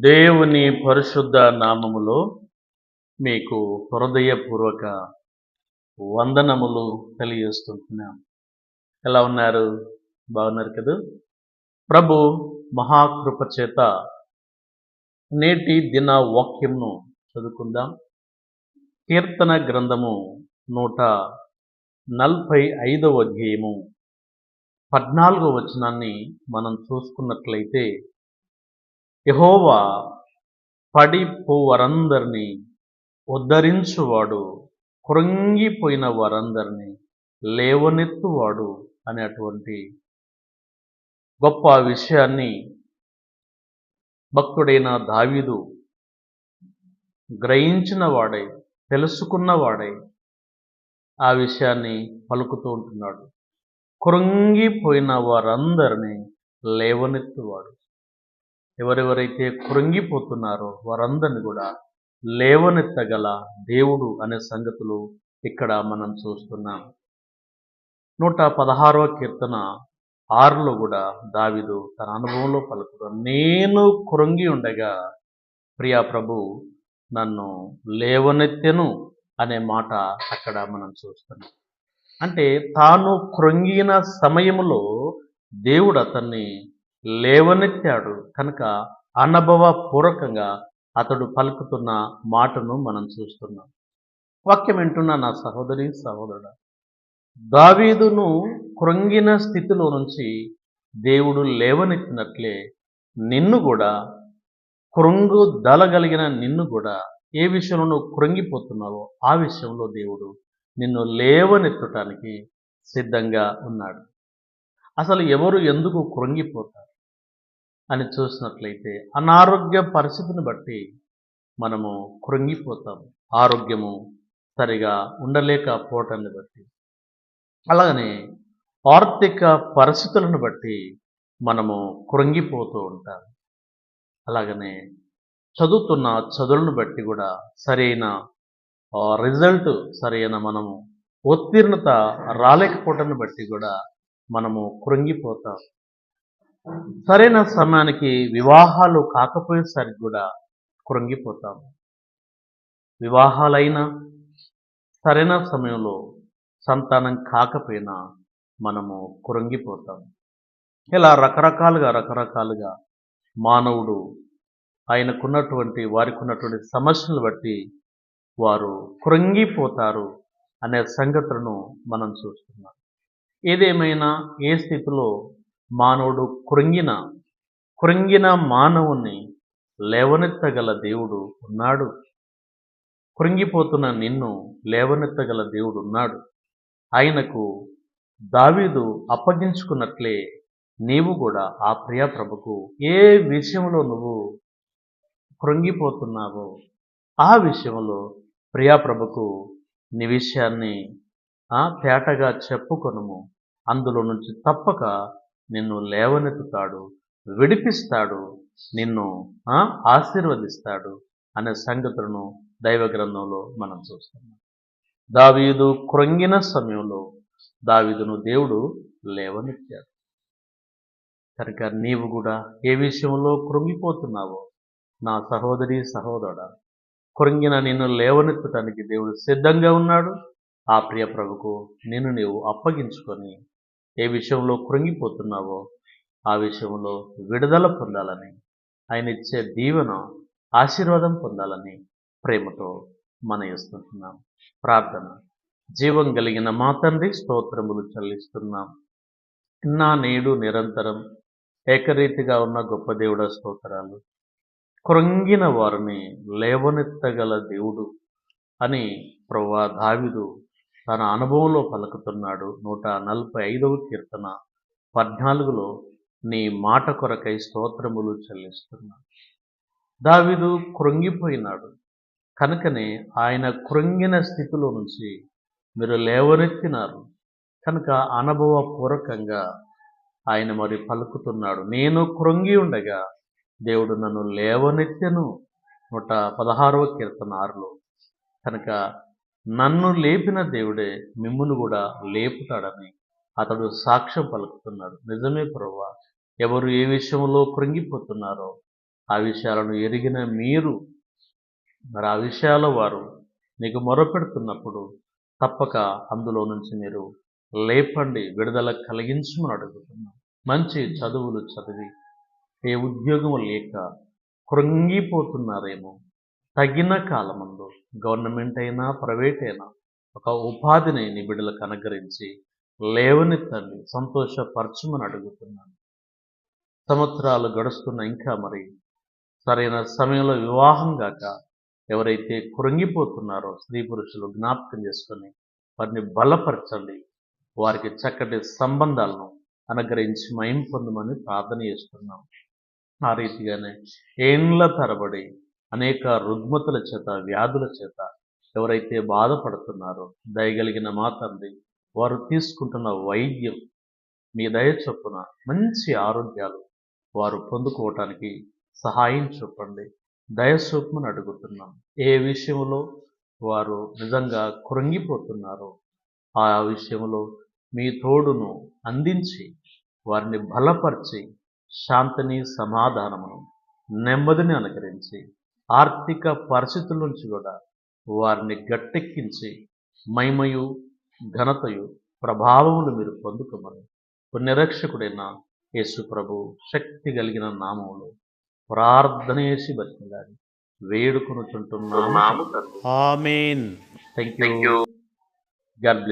దేవుని పరిశుద్ధ నామములో మీకు హృదయపూర్వక వందనములు తెలియజేస్తుంటున్నాం. ఎలా ఉన్నారు? బాగున్నారు కదా? ప్రభు మహాకృప చేత నేటి దిన వాక్యంను చదువుకుందాం. కీర్తన గ్రంథము నూట నలభై ఐదవ అధ్యాయము పద్నాలుగో వచనాన్ని మనం చూసుకున్నట్లయితే యహోవా పడిపో వారందరినీ ఉద్ధరించువాడు కృంగిపోయిన వారందరినీ లేవనెత్తువాడు అనేటువంటి గొప్ప విషయాన్ని భక్తుడైన దావీదు గ్రహించిన వాడై తెలుసుకున్నవాడై ఆ విషయాన్ని పలుకుతూ ఉంటున్నాడు. కృంగిపోయిన వారందరినీ లేవనెత్తువాడు. ఎవరెవరైతే కృంగిపోతున్నారో వారందరిని కూడా లేవనెత్తగల దేవుడు అనే సంగతులు ఇక్కడ మనం చూస్తున్నాం. నూట పదహారవ కీర్తన ఆరులో కూడా దావిదు తన అనుభవంలో పలుకుతాడు నేను కృంగి ఉండగా ప్రియా ప్రభు నన్ను లేవనెత్తెను అనే మాట అక్కడ మనం చూస్తున్నాం. అంటే తాను కృంగిన సమయంలో దేవుడు అతన్ని లేవనెత్తాడు. కనుక అనుభవపూర్వకంగా అతడు పలుకుతున్న మాటను మనం చూస్తున్నాం. వాక్యం వింటున్న నా సహోదరి సహోదరుడు దావీదును కృంగిన స్థితిలో నుంచి దేవుడు లేవనెత్తినట్లే నిన్ను కూడా కృంగు దలగలిగిన నిన్ను కూడా ఏ విషయంలో నువ్వు కృంగిపోతున్నావో ఆ విషయంలో దేవుడు నిన్ను లేవనెత్తటానికి సిద్ధంగా ఉన్నాడు. అసలు ఎవరు ఎందుకు కృంగిపోతారు? అని చూసినట్లయితే అనారోగ్య పరిస్థితిని బట్టి మనము కృంగిపోతాం. ఆరోగ్యము సరిగా ఉండలేకపోవటాన్ని బట్టి. అలాగనే ఆర్థిక పరిస్థితులను బట్టి మనము కృంగిపోతూ ఉంటాం. అలాగనే చదువుతున్న చదువులను బట్టి కూడా సరైన రిజల్ట్ సరైన మనము ఉత్తీర్ణత రాలేకపోవటాన్ని బట్టి కూడా మనము కృంగిపోతాం. సరైన సమయానికి వివాహాలు కాకపోయేసరికి కూడా కృంగిపోతాం. వివాహాలైనా సరైన సమయంలో సంతానం కాకపోయినా మనము కృంగిపోతాం. ఇలా రకరకాలుగా రకరకాలుగా మానవుడు ఆయనకున్నటువంటి వారికి ఉన్నటువంటి సమస్యలు బట్టి వారు కృంగిపోతారు అనే సంగతులను మనం చూస్తున్నాం. ఏదేమైనా ఏ స్థితిలో మానవుడు కృంగిన కృంగిన మానవుని లేవనెత్తగల దేవుడు ఉన్నాడు. కృంగిపోతున్న నిన్ను లేవనెత్తగల దేవుడు ఉన్నాడు. ఆయనకు దావీదు అప్పగించుకున్నట్లే నీవు కూడా ఆ ప్రియ ప్రభుకు ఏ విషయంలో నువ్వు కృంగిపోతున్నావో ఆ విషయంలో ప్రియాప్రభకు నీ విషయాన్ని తేటగా చెప్పుకొనుము. అందులో నుంచి తప్పక నిన్ను లేవనెత్తుతాడు విడిపిస్తాడు నిన్ను ఆశీర్వదిస్తాడు అనే సంగతులను దైవ గ్రంథంలో మనం చూస్తున్నాం. దావీదు కృంగిన సమయంలో దావీదును దేవుడు లేవనెత్తాడు. కనుక నీవు కూడా ఏ విషయంలో కృంగిపోతున్నావో నా సహోదరి సహోదరుడ కృంగిన నిన్ను లేవనెత్తడానికి దేవుడు సిద్ధంగా ఉన్నాడు. ఆ ప్రియ ప్రభుకు నిన్ను నీవు అప్పగించుకొని ఏ విషయంలో కృంగిపోతున్నావో ఆ విషయంలో విడుదల పొందాలని ఆయన ఇచ్చే దీవెన ఆశీర్వాదం పొందాలని ప్రేమతో మన ప్రార్థన. జీవం కలిగిన మా తండ్రి స్తోత్రములు చెల్లిస్తున్నాం. నా నేడు నిరంతరం ఏకరీతిగా ఉన్న గొప్ప దేవుడ స్తోత్రాలు. కృంగిన వారిని లేవనెత్తగల దేవుడు అని ప్రవ్వా దావిదు తన అనుభవంలో పలుకుతున్నాడు. నూట నలభై ఐదవ కీర్తన పద్నాలుగులో నీ మాట కొరకై స్తోత్రములు చెల్లిస్తున్నాడు. దావిదు కృంగిపోయినాడు. కనుకనే ఆయన కృంగిన స్థితిలో నుంచి మీరు లేవనెత్తినారు. కనుక అనుభవపూర్వకంగా ఆయన మరి పలుకుతున్నాడు. నేను కృంగి ఉండగా దేవుడు నన్ను లేవనెత్తెను. నూట పదహారవ కీర్తన ఆరులో. కనుక నన్ను లేపిన దేవుడే మిమ్మును కూడా లేపుతాడని అతడు సాక్ష్యం పలుకుతున్నాడు. నిజమే ప్రభా ఎవరు ఏ విషయంలో కృంగిపోతున్నారో ఆ విషయాలను ఎరిగిన మీరు మరి ఆ విషయాల వారు నీకు మొరపెడుతున్నప్పుడు తప్పక అందులో నుంచి మీరు లేపండి విడుదల కలిగించమని అడుగుతున్నాం మంచి చదువులు చదివి ఏ ఉద్యోగం లేక కృంగిపోతున్నారేమో తగిన కాలమందు గవర్నమెంట్ అయినా ప్రైవేట్ అయినా ఒక ఉపాధిని నీ బిడ్డలకు అనుగ్రహించి లేవనెత్తండి సంతోషపరచమని అడుగుతున్నాను. సంవత్సరాలు గడుస్తున్న ఇంకా మరి సరైన సమయంలో వివాహం గాక ఎవరైతే కృంగిపోతున్నారో స్త్రీ పురుషులు జ్ఞాపకం చేసుకొని వారిని బలపరచండి. వారికి చక్కటి సంబంధాలను అనుగ్రహించి మయం పొందమని ప్రార్థన చేస్తున్నాం. ఆ రీతిగానే ఏండ్ల తరబడి అనేక రుగ్మతుల చేత వ్యాధుల చేత ఎవరైతే బాధపడుతున్నారో దయగలిగిన మా తండ్రి వారు తీసుకుంటున్న వైద్యం మీ దయ చొప్పున మంచి ఆరోగ్యాలు వారు పొందుకోవటానికి సహాయం చూపండి. దయ చూపమని అడుగుతున్నాం. ఏ విషయంలో వారు నిజంగా కృంగిపోతున్నారో ఆ విషయంలో మీ తోడును అందించి వారిని బలపరిచి శాంతిని సమాధానమును నెమ్మదిని అనుకరించి ఆర్థిక పరిస్థితుల నుంచి కూడా వారిని గట్టెక్కించి మహిమయు ఘనతయు ప్రభావములు మీరు పొందుకోమని పుణ్యరక్షకుడైన యేసు ప్రభు శక్తి కలిగిన నామములు ప్రార్థన చేసి బతికిలాడి వేడుకొనుచుంటున్నాము. Amen. Thank you God bless